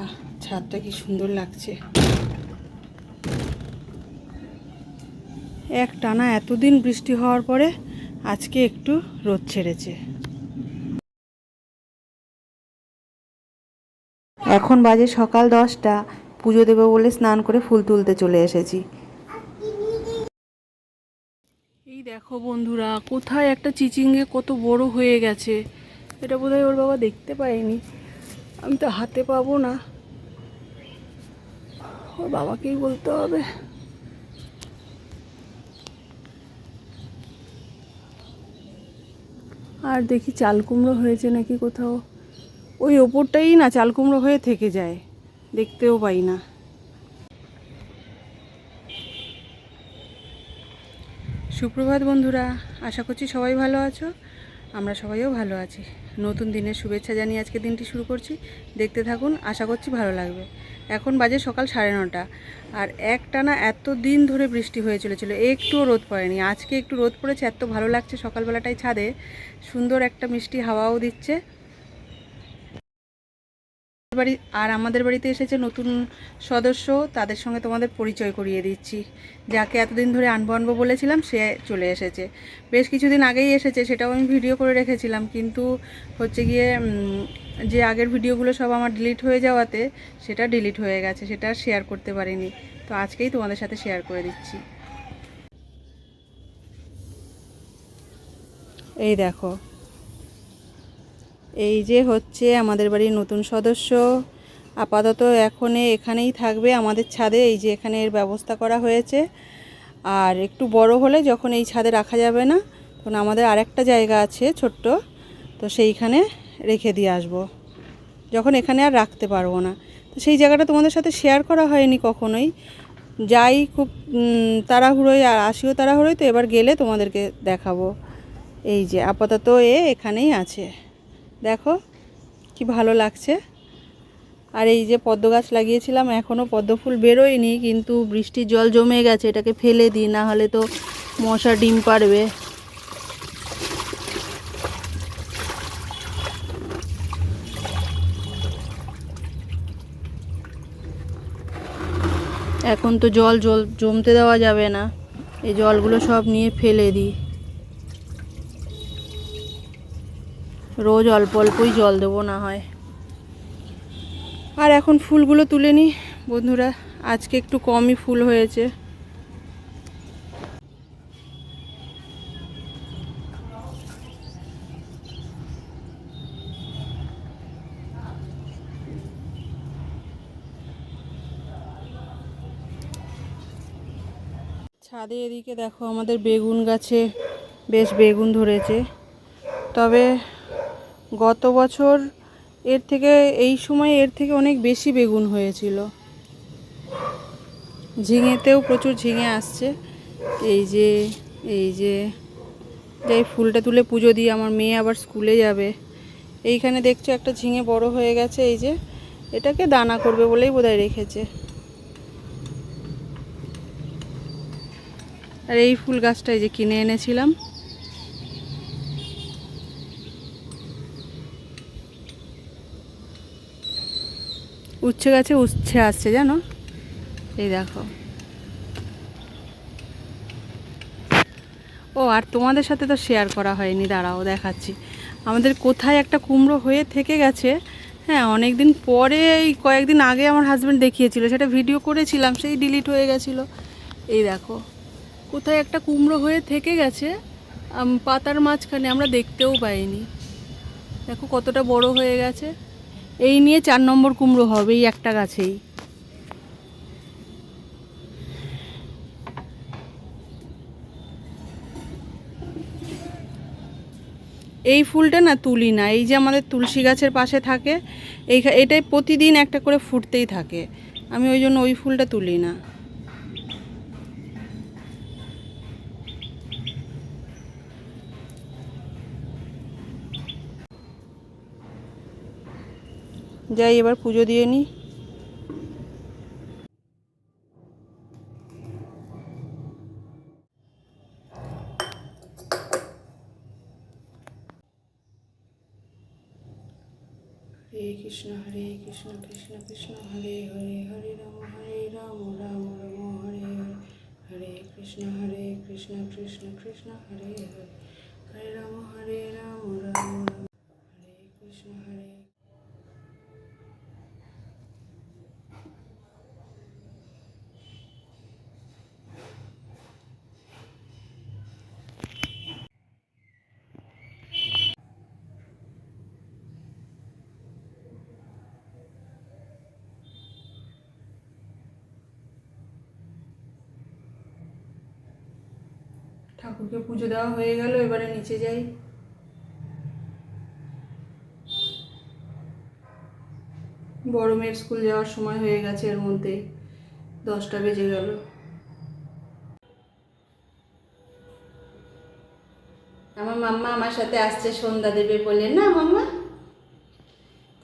আহ, ছাদটা কি সুন্দর লাগছে। এক টানা এতদিন বৃষ্টি হওয়ার পরে আজকে একটু রোদ ছেড়েছে। এখন বাজে সকাল দশটা, পুজো দেবো বলে স্নান করে ফুল তুলতে চলে এসেছি। এই দেখো বন্ধুরা, কোথায় একটা চিচিঙ্গে কত বড় হয়ে গেছে, এটা বোধহয় ওর বাবা দেখতে পায়নি। আমি তো হাতে পাবো না। ওর বাবাকেই বলতে হবে। আর দেখি চাল কুমড়ো হয়েছে নাকি কোথাও। ওই ওপরটাই না, চাল কুমড়ো হয়ে থেকে যায়। দেখতেও পাই না। সুপ্রভাত বন্ধুরা, আশা করছি সবাই ভালো আছো। আমরা সবাইও ভালো আছি। নতুন দিনের শুভেচ্ছা জানিয়ে আজকে দিনটি শুরু করছি। দেখতে থাকুন, আশা করছি ভালো লাগবে। এখন বাজে সকাল সাড়ে নটা। আর একটানা এত দিন ধরে বৃষ্টি হয়ে চলেছিল, একটুও রোদ পড়েনি। আজকে একটু রোদ পড়েছে, এত ভালো লাগছে সকালবেলাটাই ছাদে। সুন্দর একটা মিষ্টি হাওয়াও দিচ্ছে। বাড়ি, আর আমাদের বাড়িতে এসেছে নতুন সদস্য, তাদের সঙ্গে তোমাদের পরিচয় করিয়ে দিচ্ছি। যাকে এতদিন ধরে আনব আনব বলেছিলাম, সে চলে এসেছে। বেশ কিছুদিন আগেই এসেছে, সেটাও আমি ভিডিও করে রেখেছিলাম। কিন্তু হচ্ছে গিয়ে যে আগের ভিডিওগুলো সব আমার ডিলিট হয়ে যাওয়াতে, সেটা ডিলিট হয়ে গেছে, সেটা শেয়ার করতে পারিনি। তো আজকেই তোমাদের সাথে শেয়ার করে দিচ্ছি। এই দেখো এই যে হচ্ছে আমাদের বাড়ির নতুন সদস্য, আপাতত এখন এখানেই থাকবে আমাদের ছাদে, এই যে এখানে এর ব্যবস্থা করা হয়েছে। আর একটু বড় হলে যখন এই ছাদে রাখা যাবে না, তখন আমাদের আরেকটা জায়গা আছে ছোট্ট, তো সেইখানে রেখে দিয়ে আসব। যখন এখানে আর রাখতে পারব না। তো সেই জায়গাটা তোমাদের সাথে শেয়ার করা হয়নি কখনোই। যাই খুব তাড়াহুড়োই আর আসিও তাড়াহুড়োই তো এবার গেলে তোমাদেরকে দেখাবো। এই যে আপাতত এ এখানেই আছে। দেখো, কি ভালো লাগছে। আর এই যে পদ্ম গাছ লাগিয়েছিলাম এখনও পদ্ম ফুল বেরোয়নি, কিন্তু বৃষ্টির জল জমে গেছে, এটাকে ফেলে দিই, না হলে তো মশা ডিম পারবে। এখন তো জল জল জমতে দেওয়া যাবে না, এই জলগুলো সব নিয়ে ফেলে দিই। রোজ অল্প অল্পই জল দেবো না হয়। আর এখন ফুলগুলো তুলে নিই। বন্ধুরা, আজকে একটু কমই ফুল হয়েছে। ছাদে এদিকে দেখো আমাদের বেগুন গাছে বেশ বেগুন ধরেছে। তবে গত বছর এর থেকে, এই সময় এর থেকে অনেক বেশি বেগুন হয়েছিল। ঝিঙেতেও প্রচুর ঝিঙে আসছে। এই যে এই যে যে এই ফুলটা তুলে পুজো দিয়ে আমার মেয়ে আবার স্কুলে যাবে। এইখানে দেখছ একটা ঝিঙে বড় হয়ে গেছে, এই যে, এটাকে দানা করবে বলেই বোধহয় রেখেছে। আর এই ফুল গাছটা এই যে কিনে এনেছিলাম। উচ্ছে গাছে উচ্ছে আসছে, জানো? এই দেখো। ও, আর তোমাদের সাথে তো শেয়ার করা হয়নি, দাঁড়াও, দেখাচ্ছি। আমাদের কোথায় একটা কুমড়ো হয়ে থেকে গেছে হ্যাঁ অনেক দিন পরে, এই কয়েকদিন আগে আমার হাজব্যান্ড দেখিয়েছিল, সেটা ভিডিও করেছিলাম, সেই ডিলিট হয়ে গেছিল। এই দেখো, কোথায় একটা কুমড়ো হয়ে থেকে গেছে পাতার মাঝখানে, আমরা দেখতেও পাইনি। দেখো কতটা বড় হয়ে গেছে। এই নিয়ে চার নম্বর কুমড়ো হবে এই একটা গাছেই। এই ফুলটা না তুলি না, এই যে আমাদের তুলসী গাছের পাশে থাকে এই এটাই প্রতিদিন একটা করে ফুটতেই থাকে। আমি ওই জন্য ওই ফুলটা তুলি না। যাই, এবার পুজো দিয়ে হরে কৃষ্ণ হরে কৃষ্ণ কৃষ্ণ কৃষ্ণ, হরে হরে হরে রাম হরে রাম রাম রাম, হরে হরে হরে কৃষ্ণ হরে কৃষ্ণ কৃষ্ণ কৃষ্ণ, হরে হরে হরে রাম হরে রাম রাম, হরে কৃষ্ণ, হরে ঠাকুরকে পুজো দেওয়া হয়ে গেল, এবারে নিচে যাই। বড় মেয়ের স্কুল যাওয়ার সময় হয়ে গেছে এর মধ্যেই দশটা বেজে গেল। আমার মাম্মা আমার সাথে আসছে সন্ধ্যা দেবে বলে, না মাম্মা?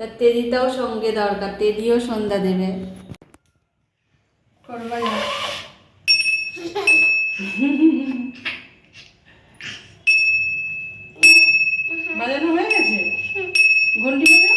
তার টেডিটাও সঙ্গে দরকার তেদিও সন্ধ্যা দেবে করবাই না বাজানো হয়ে গেছে ঘন্টি বাজাও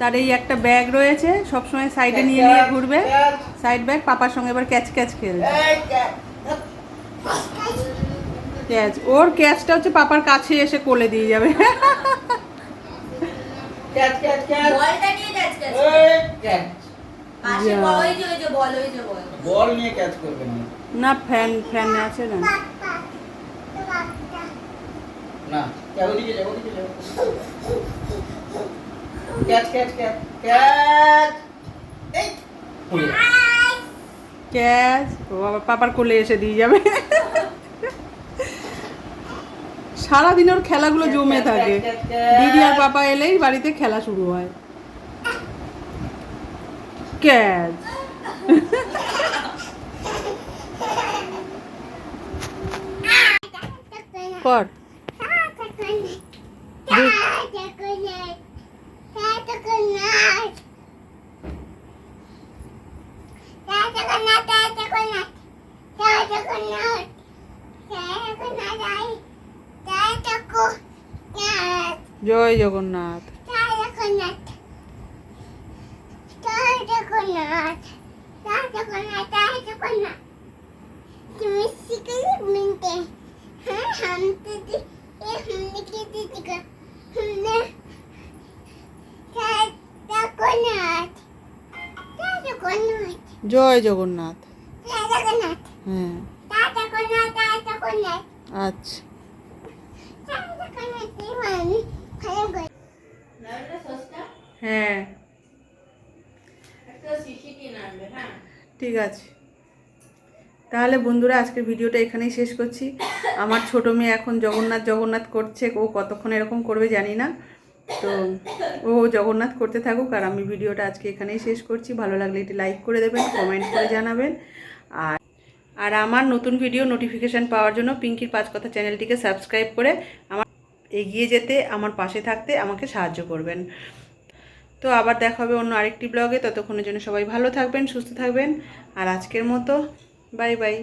তার এই একটা ব্যাগ রয়েছে সবসময় সাইডে নিয়ে নিয়ে ঘুরবে। সাইড ব্যাগ পাপার সঙ্গে এবার ক্যাচ ক্যাচ খেলবে। ক্যাচ ওর ক্যাচটা হচ্ছে পাপার কাছে এসে কোলে দিয়ে যাবে। না। ফ্যান ফ্যান আছে না। না ক্যাট ক্যাট ক্যাট ক্যাট এই ক্যাচ ও বাবা পাপার কোলে এসে দিয়ে যাবে সারাদিন ওর খেলাগুলো জমে থাকে দিদি আর পাপা এলেই বাড়িতে খেলা শুরু হয় ক্যাচ কর জয় জগন্নাথ তুমি শিখলে মিনতে হ্যাঁ हम तो दी ये हमने की दी दिखा हमने জয় জগন্নাথ। হ্যাঁ। আচ্ছা। হ্যাঁ।, হ্যাঁ? ঠিক আছে। তাহলে বন্ধুরা আজকের ভিডিওটা এখানেই শেষ করছি। আমার ছোট মেয়ে এখন জগন্নাথ জগন্নাথ করছে ও কতক্ষণ এরকম করবে জানি না। তো ও জগন্নাথ করতে থাকুক আর আমি ভিডিওটা আজকে এখানেই শেষ করছি। ভালো লাগলে একটি লাইক করে দেবেন কমেন্ট করে জানাবেন। আর আর আমার নতুন ভিডিও নোটিফিকেশান পাওয়ার জন্য পিঙ্কির পাঁচ কথা চ্যানেলটিকে সাবস্ক্রাইব করে আমার এগিয়ে যেতে, আমার পাশে থাকতে আমাকে সাহায্য করবেন। তো আবার দেখা হবে অন্য আরেকটি ব্লগে ততক্ষণের জন্য সবাই ভালো থাকবেন, সুস্থ থাকবেন। আর আজকের মতো বাই বাই